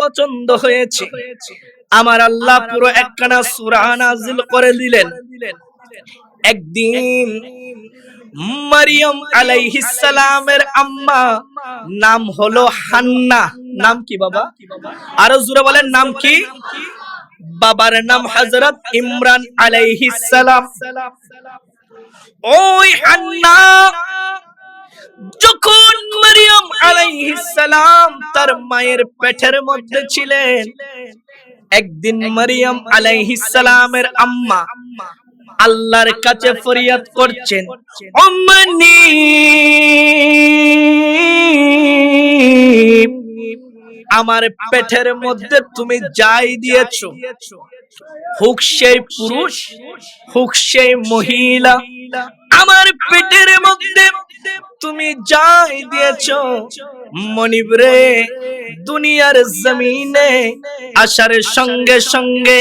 পছন্দ হয়েছে। আমার আল্লাহ পুরো একখানা সূরা নাজিল করে দিলেন। একদিন মারিয়াম আলাইহিস সালামের আম্মা নাম হলো হান্না। নাম কি বাবা? আরও জোরে বলেন নাম কি? বাবার নাম হযরত ইমরান আলাইহিস সালাম। ওই হান্না। যখন মারিয়াম আলাইহিস সালাম তার মায়ের পেটের মধ্যে ছিলেন, একদিন মারিয়াম আলাইহিস সালামের আম্মা আল্লাহর কাছে ফরিয়াদ করছেন অম্মানি আমার পেটের মধ্যে তুমি যাই দিয়েছ, হোক সেই পুরুষ, হোক সেই মহিলা, আমার পেটের মধ্যে তুমি যাই দিয়েছ মনিবরে দুনিয়ার জমিনে আসার সঙ্গে সঙ্গে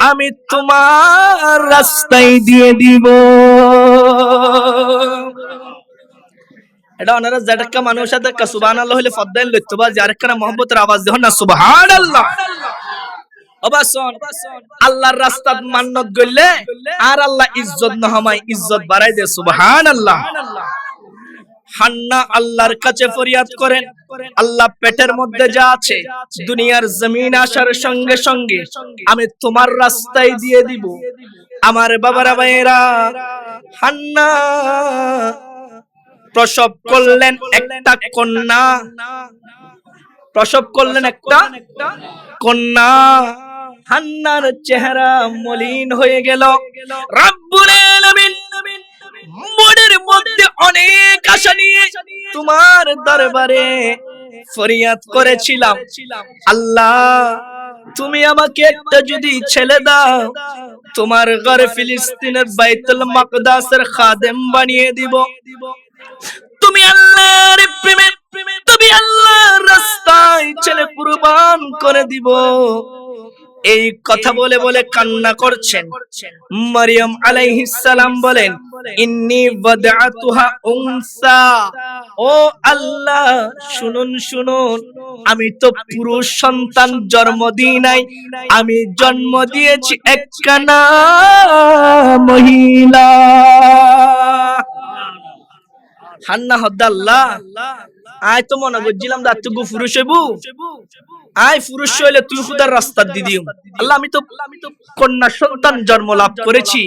আমি তোমার রাস্তায় দিয়ে দিব। এটা ওনারা যেটা মানুষ সাথে সুবাহ আল্লাহ হলে ফদ্দাইল লইতো বা যার কারণে মোহাম্মতের আওয়াজ দেখুন না সুবহান আল্লাহ অবাসন আল্লাহর রাস্তাত মান্নত গইলে আর আল্লাহ ইজ্জত না হমায়, ইজ্জত বাড়াই দে সুবহান আল্লাহ হান্না আল্লাহর কাছে ফরিয়াদ করেন, আল্লাহ পেটের মধ্যে যা আছে, দুনিয়ার জমিন আসার সঙ্গে সঙ্গে আমি তোমার রাস্তায় দিয়ে দিব। আমার বাবারা ভাইয়েরা, হান্না প্রসব করলেন একটা কন্যা। প্রসব করলেন একটা কন্যা। হান্নার চেহারা মলিন হয়ে গেল। রাব্বুল আলামিন মনের মধ্যে অনেক আশা নিয়ে তোমার দরবারে ফরিয়াদ করেছিলাম। আল্লাহ, তুমি আমাকে একটা যদি ছেলে দাও, তোমার ঘরে ফিলিস্তিনের বাইতুল মাকদাসের খাদেম বানিয়ে দিব। তুমি আল্লাহর প্রেমে, তুমি আল্লাহর রাস্তায় ছেলে কুরবান করে দিব। এই কথা বলে বলে কান্না করছেন। মারিয়াম সালাম বলেন, ইন্নি ওয়াদআতুহা উনসা। ও আল্লাহ, শুনুন শুনুন, আমি তো পুরুষ সন্তান, জন্ম দিই নাই। আমি জন্ম দিয়েছি একখানা মহিলা। হান্না হদ্দাল্লাহ আয় তো মনে করছিলাম দাঁত গু পুরুষ হইবু। আয় পুরুষ হইলে তুই খুদার রাস্তা দিদিও আল্লাহ, আমি তো কন্যা সন্তান জন্ম লাভ করেছি।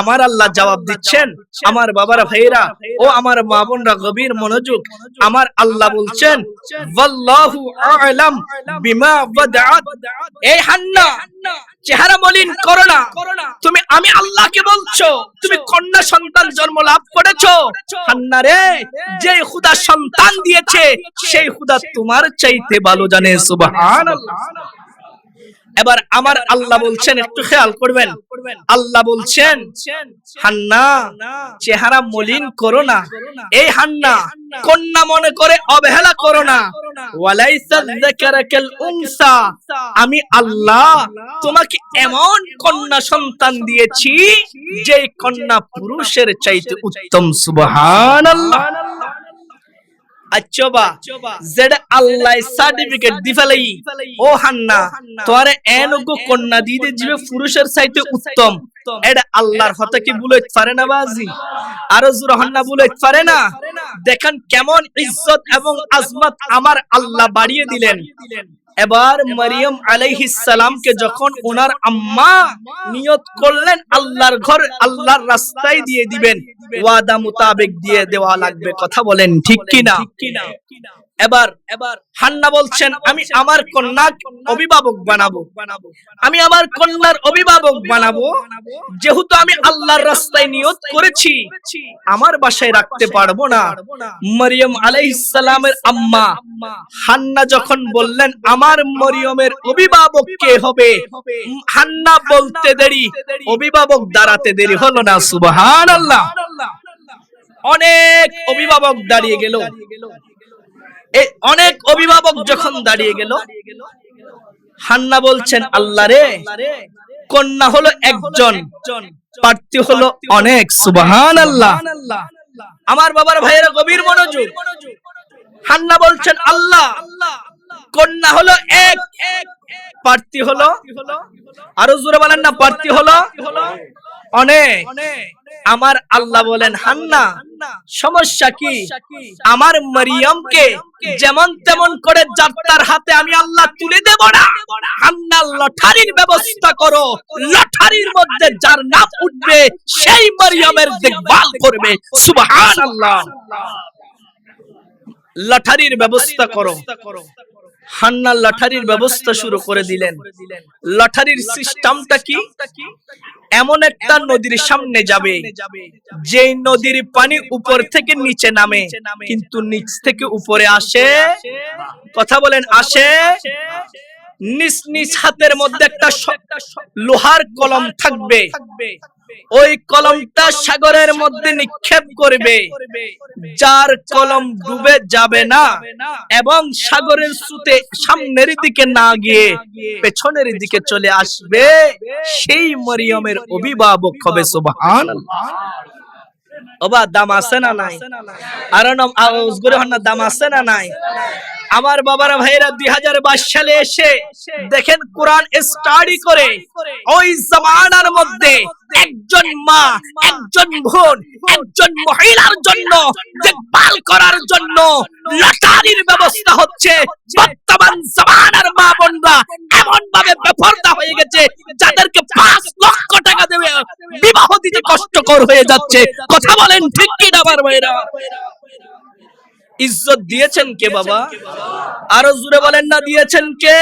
আমার আল্লাহ জবাব দিচ্ছেন, আমার বাবারা ভাইয়েরা ও আমার মা বোনরা গভীর মনোযোগ আমার আল্লাহ বলছেন, ওয়াল্লাহু আ'লাম বিমা ওয়াদআত। এই হান্না, চেহারা মলিন করো না। তুমি, আমি আল্লাহকে বলছো, তুমি কন্যা সন্তান জন্ম লাভ করেছ। হান্না রে যে খুদা সন্তান দিয়েছে সেই খুদা তোমার চাইতে ভালো জানে, সুবহানাল্লাহ। এবার আমার আল্লাহ বলছেন, একটু খেয়াল করবেন। আল্লাহ বলছেন, হান্না, চেহারা মলিন করো না। এই হান্না, কন্যা মনে করে অবহেলা করো না। আমি আল্লাহ তোমাকে এমন কন্যা সন্তান দিয়েছি যে কন্যা পুরুষের চাইতে উত্তম, সুবহানাল্লাহ। আচ্ছা যেটা আল্লাহ সার্টিফিকেট ও হান্না তোর কন্যা দিদে পুরুষের চাইতে উত্তম। এটা আল্লাহর কি বুলাইতে পারে না বাজি? আরও জোর হান্না বুলাইতে পারে না? দেখেন কেমন ইজ্জত এবং আজমত আমার আল্লাহ বাড়িয়ে দিলেন। এবার মারিয়াম আলাইহিস সালামকে যখন ওনার আম্মা নিয়ত করলেন, আল্লাহর ঘর আল্লাহর রাস্তায় দিয়ে দিবেন। ওয়াদা মোতাবেক দিয়ে দেওয়া লাগবে। কথা বলেন, ঠিক কিনা? এবার এবার হান্না বলছেন আমি আমার কন্যার অভিভাবক বানাবো। আমি আমার কন্যার অভিভাবক বানাবো। যেহেতু আমি আল্লাহর রাস্তায় নিয়ত করেছি আমার বাসায় রাখতে পারব না। মরিয়ম আলাইহিস সালামের আম্মা। হান্না যখন বললেন আমার মরিয়মের অভিভাবক কে হবে? হান্না বলতে দেরি। অভিভাবক দাঁড়াতে দেরি হলো না সুবহানাল্লাহ। অনেক অভিভাবক দাঁড়িয়ে গেল। এই অনেক অভিভাবক যখন দাঁড়িয়ে গেল, হান্না বলছেন, আল্লাহ রে, কন্যা হলো একজন প্রার্থী হলো অনেক সুবহান আল্লাহ আমার বাবার ভাইয়েরা গভীর মনোযোগ। হান্না বলছেন, আল্লাহ, কন্যা হলো এক প্রার্থী হলো, আরও জোরে বলেন না প্রার্থী হলো অনেক। আমার আল্লাহ বলেন, হান্না, সমস্যা কি? আমার মরিয়মকে যেমন তেমন করে যাত্রার হাতে আমি আল্লাহ তুলে দেব না। হান্না লটারির ব্যবস্থা করো। লটারির মধ্যে যার নাম উঠবে, সেই মরিয়মের দেখভাল করবে। সুবহানাল্লাহ। লটারির ব্যবস্থা করো। হান্না লটারির ব্যবস্থা শুরু করে দিলেন। লটারির সিস্টেমটা কি? এমন একটা নদীর সামনে যাবে যে নদীর পানি উপর থেকে নিচে নামে, কিন্তু নিচ থেকে উপরে আসে, কথা বলেন আসে নিজ নিজ হাতের মধ্যে একটা লোহার কলম থাকবে। ওই কলমটা সাগরের মধ্যে নিক্ষেপ করবে, যার কলম ডুবে যাবে না এবং সাগরের স্রোতে সামনের দিকে না গিয়ে পেছনের দিকে চলে আসবে। সেই মরিয়মের অভিভাবক হবে ওবা, দাম আছে না নাই? আর দাম আছে না নাই? আমার বাবারা ভাইরা দুই হাজার বাইশ সালে এসে দেখেন, কোরআন স্টাডি করে, ওই জামানার মধ্যে একজন মা, একজন বোন একজন মহিলার জন্য দেখভাল করার জন্য লটারির ব্যবস্থা হচ্ছে। বর্তমান জামানার মা বোনরা এমন ভাবে বেপরদা হয়ে গেছে, যাদেরকে পাঁচ লক্ষ টাকা দেবে বিবাহ দিতে কষ্টকর হয়ে যাচ্ছে। কথা বলেন ঠিক কি না ভাইরা? ইজ্জত দিয়েছেন কে বাবা? আরও জুড়ে বলেন না, দিয়েছেন কে?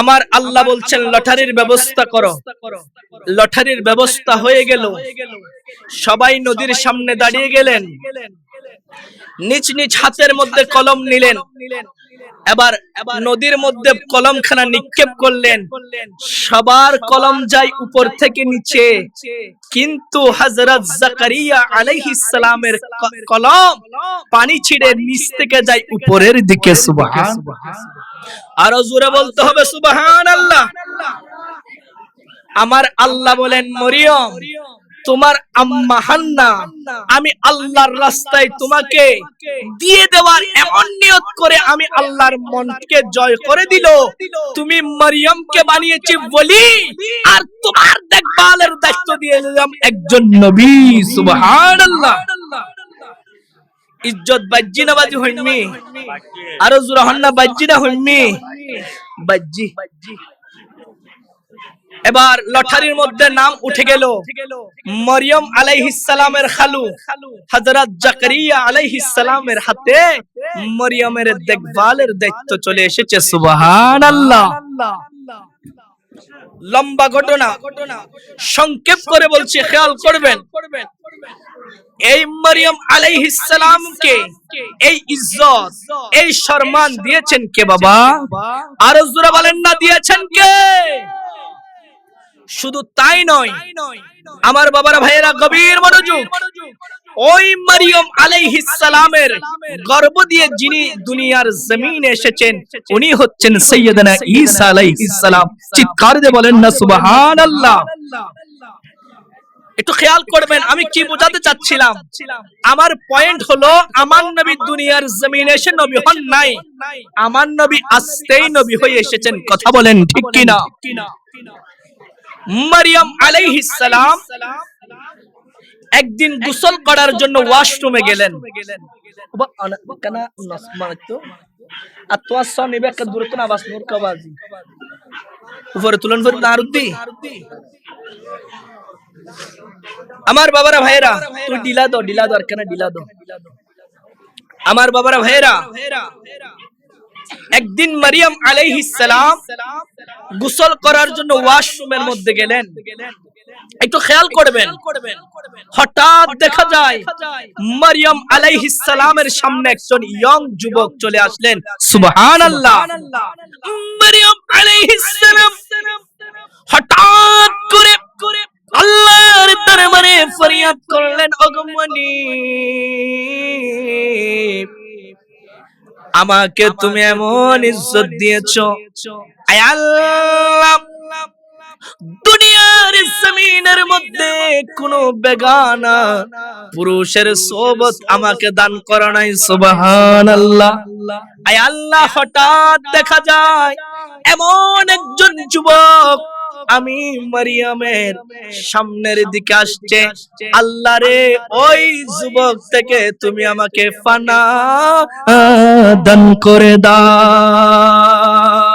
আমার আল্লাহ বলছেন, লটারির ব্যবস্থা করো। লটারির ব্যবস্থা হয়ে গেল। সবাই নদীর সামনে দাঁড়িয়ে গেলেন। নিজ নিজ হাতের মধ্যে কলম নিলেন। এবার নদীর মধ্যে কলমখানা নিক্ষেপ করলেন। সবার কলম যায় উপর থেকে নিচে। কিন্তু হযরত জাকারিয়া আলাইহিস সালামের কলম পানি ছিঁড়ে নিচ থেকে যায় উপরের দিকে, সুবহান। আরও জোরে বলতে হবে, সুবহানাল্লাহ। আমার আল্লাহ বলেন, মরিয়ম, তোমার আম্মা হান্না, আমি আল্লাহর রাস্তায় তোমাকে দিয়ে দেওয়ার এমন নিয়ত করে আমি আল্লাহর মনকে জয় করে দিল। তুমি মরিয়মকে বানিয়েছি বলি, আর তোমার দেখভালের দায়িত্ব দিয়ে দিলাম একজন নবী, সুবহানাল্লাহ। ইজ্জত বাজ্জি না বাজি হইনমি। আরও জোরা হন না বাজ্জি না হইনমি। বাজ্জি। এবার লটারির মধ্যে নাম উঠে গেল মরিয়ম আলাইহিস সালামের খালু। হযরত জাকারিয়া আলাইহিস সালামের হাতে মরিয়মের দেখভালের দায়িত্ব চলে এসেছে সুবহানাল্লাহ। লম্বা ঘটনা। সংক্ষেপ করে বলছি খেয়াল করবেন এই মরিয়ম আলাইহিস সালামকে এই ইজ্জত, এই সম্মান দিয়েছেন কে বাবা? আরও জোরে বলেন না, দিয়েছেন কে? শুধু তাই নয়, আমার বাবারা ভাইয়েরা, গভীর মনোযোগ। ওই মারিয়ম আলাইহিস সালামের গর্ভ দিয়ে যিনি দুনিয়ার জমিনে এসেছেন, উনি হচ্ছেন সৈয়দনা ঈসা আলাইহিস সালাম। চিৎকার দিয়ে বলেন না, সুবহানাল্লাহ। একটু খেয়াল করবেন, আমি কি বোঝাতে চাচ্ছিলাম? আমার পয়েন্ট হলো, আমার নবী দুনিয়ার জমিনে এসে নবী হন নাই। আমার নবী আসতেই নবী হয়ে এসেছেন, কথা বলেন ঠিক কিনা? মারিয়াম আলাইহিস সালাম একদিন গোসল করার জন্য ওয়াশরুমে গেলেন। আর তোমার একটা দূরত্ব নূর কাবাজি উপরে তুলন আমার বাবারা ভাইরা তুই ডিলা দো ডিলা দো আর কেন ডিলা দো। আমার বাবারা ভাইরা একদিন মারিয়াম সালাম গোসল করার জন্য ওয়াশরুমের মধ্যে গেলেন। একটু খেয়াল করবেন, হঠাৎ দেখা যায় মারিয়াম সালামের সামনে একজন ইয়ং যুবক চলে আসলেন। সুবহানাল্লাহ। মারিয়াম আলাইহিস সালাম হঠাৎ করে আল্লাহর দরবারে ফরিয়াদ করলেন অগমনি আমাকে তুমি এমন ইজ্জত দিয়েছ আল্লাহ, দুনিয়ার জমিনের মধ্যে কোনো বেগানা পুরুষের সোবত আমাকে দান করা নাই সুবহান আল্লাহ আয় আল্লাহ, হঠাৎ দেখা যায় এমন একজন যুবক আমি মারিয়ামের সামনের দিকে আসছে। আল্লাহ রে ওই যুবক থেকে তুমি আমাকে ফানা দান করে দাও।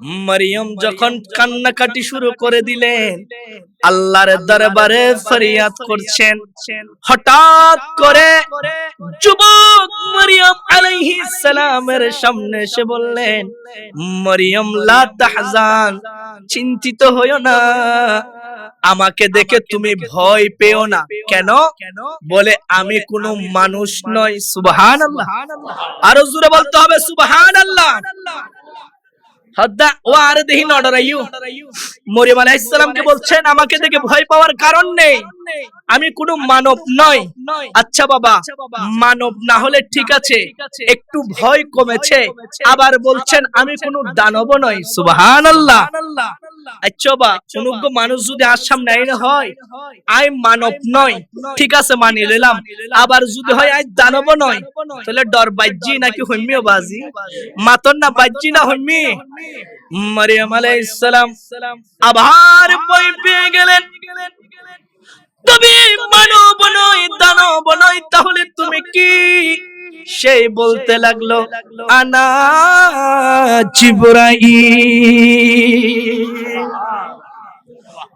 মারিয়াম যখন কান্নাকাটি শুরু করে দিলেন আল্লাহর দরবারে ফরিয়াদ করছেন। হঠাৎ করে যুবক মারিয়াম আলাইহিস সালামের সামনে এসে বললেন মারিয়াম লা তাহজান চিন্তিত হইও না। আমাকে দেখে তুমি ভয় পেও না। কেন? বলে আমি কোনো মানুষ নই। সুবহানাল্লাহ। আরও জোরে বলতে হবে সুবহানাল্লাহ। বলছেন, আমাকে দেখে ভয় পাওয়ার কারণ নেই। আমি কোনো মানব নই। আচ্ছা বাবা, মানব না হলে ঠিক আছে। একটু ভয় কমেছে। আবার বলছেন, আমি কোনো দানব নই। সুবহানাল্লাহ। আচ্ছা বা অনুজ্ঞ মানুষ যদি আর সামনে আইনে হয় আই মানব নয়। ঠিক আছে মানি নিলাম আবার যদি হয় আই দানব নয়। তাহলে ডর বাজ্জি নাকি হইমিও বাজি মাতন না বাজ্জি না হইমি। মারিয়াম আলাইহিস সালাম। আবার বই পেয়ে গেলেন। তুমি মানব নয় দানব নয় তাহলে তুমি কি? সেই বলতে লাগল আনা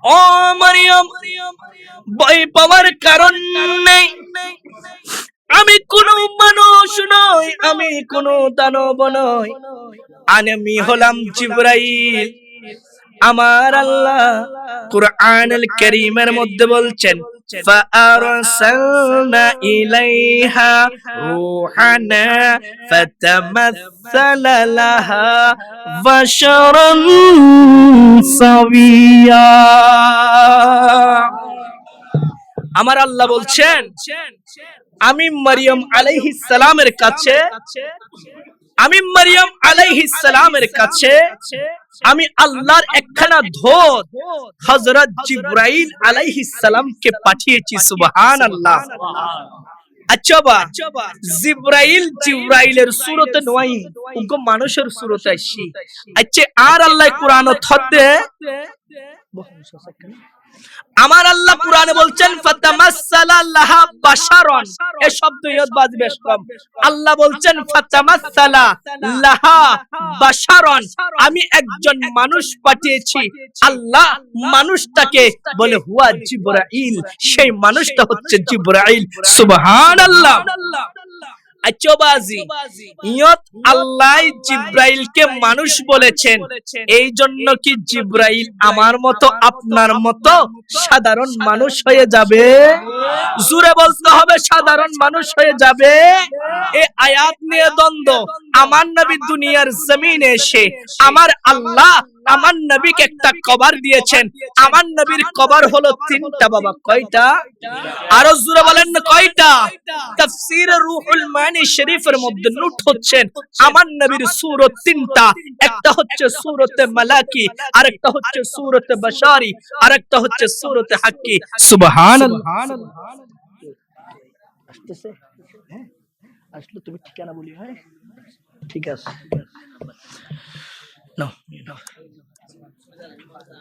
ও মারিয়াম ভয় পাওয়ার কারণ নেই। আমি কোনো মানুষ নই আমি কোন দানব নই। আমি হলাম জিব্রাইল। আমার আল্লাহ কুরআনুল কারীমের মধ্যে বলছেন فأرسلنا إليها روحنا فتمثل لها بشرا سويا আমার আল্লাহ বলছেন আমি মারিয়াম আলাইহিস সালামের কাছে আমি মারিয়াম আলাইহিস সালামের কাছে আমি আল্লাহর একখানা ধোত হযরত জিবরাইল আলাইহিস সালামকে পাঠিয়েছি সুবহানাল্লাহ। আচ্ছা বা জিব্রাইল জিব্রাইলের সুরতে নয় উনকো মানুষের সুরতে আসি আচ্ছা আর আল্লাহ কোরআন থদ্দে আমার আল্লাহ কোরআনে বলছেন ফাতামাসসালা লাহা বাশারন। এই শব্দ ইয়ত বাজ বেশ কম। আল্লাহ বলছেন ফাতামাসসালা লাহা বাশারন। আমি একজন মানুষ পাঠিয়েছি। আল্লাহ মানুষটাকে বলে, হুয়া জিবরাইল। সেই মানুষটা হচ্ছে জিবরাইল। সুবহানাল্লাহ। এই সাধারণ মানুষ হয়ে যাবে? জুড়ে বলতে হবে, সাধারণ মানুষ হয়ে যাবে। এ আয়াত নিয়ে দ্বন্দ্ব। আমার নবী দুনিয়ার জমিনে এসে আমার আল্লাহ আমার নবীকে একটা কবর দিয়েছেন। আমার নবীর কবর হলো তিনটা বাবা। কয়টা? আরও জোরে বলেন কয়টা? তাফসীর রূহুল মানি শরীফের মধ্যে নোট হচ্ছেন। আমার নবীর সূরত তিনটা। একটা হচ্ছে সূরতে মালাকি, আরেকটা হচ্ছে সূরতে বাশারি, আরেকটা হচ্ছে সূরতে হাক্কি। সুবহানাল্লাহ। আসতেছে? হ্যাঁ? আসলে তুমি ঠিকানা বলি, হয়? ঠিক আছে।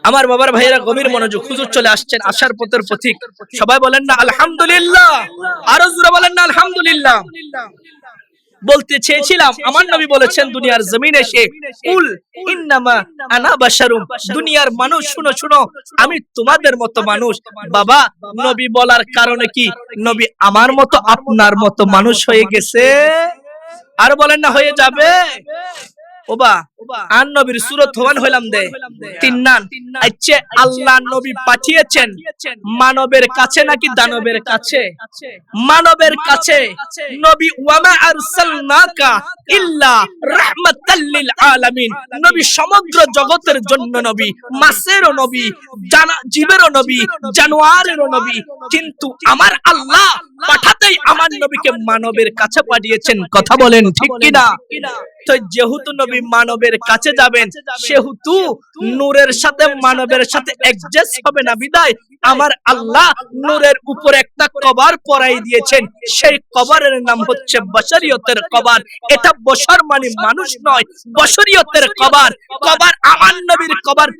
আমার বাবার ভাইয়েরা গভীর মনোযোগ হুজুর চলে আসছেন আশার পথের পথিক। সবাই বলেন না, আলহামদুলিল্লাহ। আরও জোরে বলেন না, আলহামদুলিল্লাহ। বলতে চেয়েছিলাম, আমার নবী বলেছেন, দুনিয়ার জমিনে এসে কুল ইন্নামা আনা বাশারুম। দুনিয়ার মানুষ, শুনো শুনো, আমি তোমাদের মতো মানুষ। বাবা, নবী বলার কারণে কি? নবী আমার মতো, আপনার মতো মানুষ হয়ে গেছে? আর বলেন না, হয়ে যাবে? ওবা আর নবীর সুরত হওয়ান হইলাম দে। তিন নান আচ্ছা আল্লাহ নবী পাঠিয়েছেন। মানবের কাছে নাকি দানবের কাছে? মানবের কাছে? নবী ওয়ামা আরসালনাকা ইল্লা রাহমাতাল লিল আলামিন। নবী সমগ্র জগতের জন্য নবী মাসেরও নবী জানা জীবেরও নবী জানোয়ারেরও নবী। কিন্তু আমার আল্লাহ পাঠাতেই আমার নবীকে মানবের কাছে পাঠিয়েছেন। কথা বলেন ঠিক কিনা? তো যেহেতু নবী মানবের কাছে যাবেন, সেহেতু নূরের সাথে মানবের সাথে অ্যাডজাস্ট হবে না বিদায়। আমার আল্লাহ নূরের উপর একটা পরাই দিয়েছেন। সেই নাম হচ্ছে এটা মানে মানুষ নয় আমার নবীর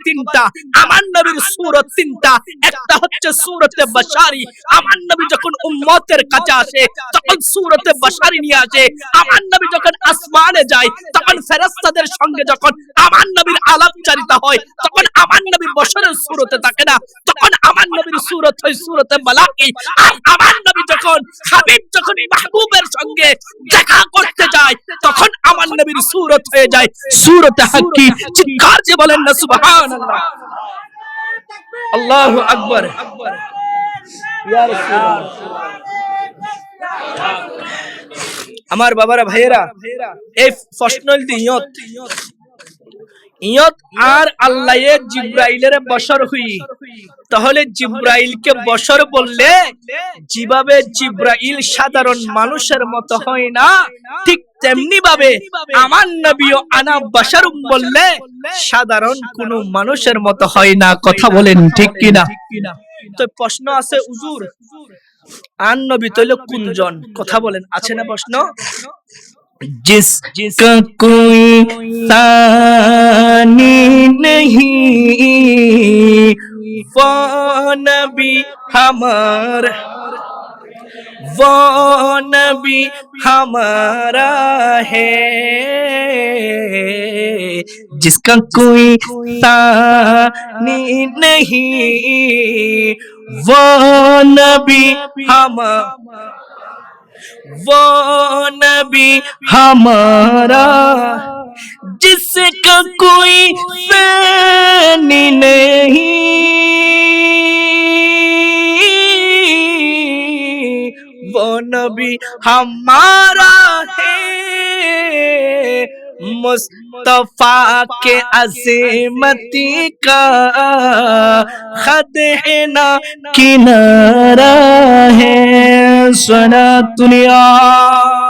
তিনটা, আমার নবীর সুরত তিনটা। একটা হচ্ছে সুরতে বশারি। আমার নবী যখন উম্মতের কাছে আসে, তখন সুরতে বশারি নিয়ে আসে। আমার নবী যখন আসমানে যায় তখন ফেরেশতাদের সঙ্গে যখন আমার নবীর আলাপচারিতা হয় তখন আমার নবী বশরের সুরতে থাকে না তখন আমার নবীর সুরত হয় সুরতে মালাকি। আর আমার নবী যখন হাবিব যখন মাহবুবের সঙ্গে দেখা করতে যায় তখন আমার নবীর সুরত হয়ে যায় সুরতে হাক্কি চিৎকার যে বলেন না সুবহানাল্লাহ। আল্লাহু আকবার। ইয়া রাসূলুল্লাহ। আমার বাবারা, ভাইয়েরা, এই প্রশ্ন ইয়ত। ইয়ত আর আল্লাহ জিব্রাইলের বশর হুই। তাহলে জিব্রাইলকে বশর বললে যেভাবে জিব্রাইল সাধারণ মানুষের মতো হয় না, ঠিক তেমনি ভাবে আমার নবীও আনা বশর বললে সাধারণ কোন মানুষের মতো হয় না। কথা বলেন ঠিক কিনা? তো প্রশ্ন আছে উজুর আন নবী তৈল কুঞ্জন কথা বলেন, আছে না প্রশ্ন? جس کا کوئی ثانی نہیں হামার ہمارا वो नबी हमारा है। जिसका कोई तानी नहीं, वो नबी हम, वो नबी हमारा जिसका कोई फैनी नहीं। نبی ہمارا ہے۔ مصطفیٰ کے عظیمتی کا خط ہے نا کنارہ ہے۔ سنا دنیا۔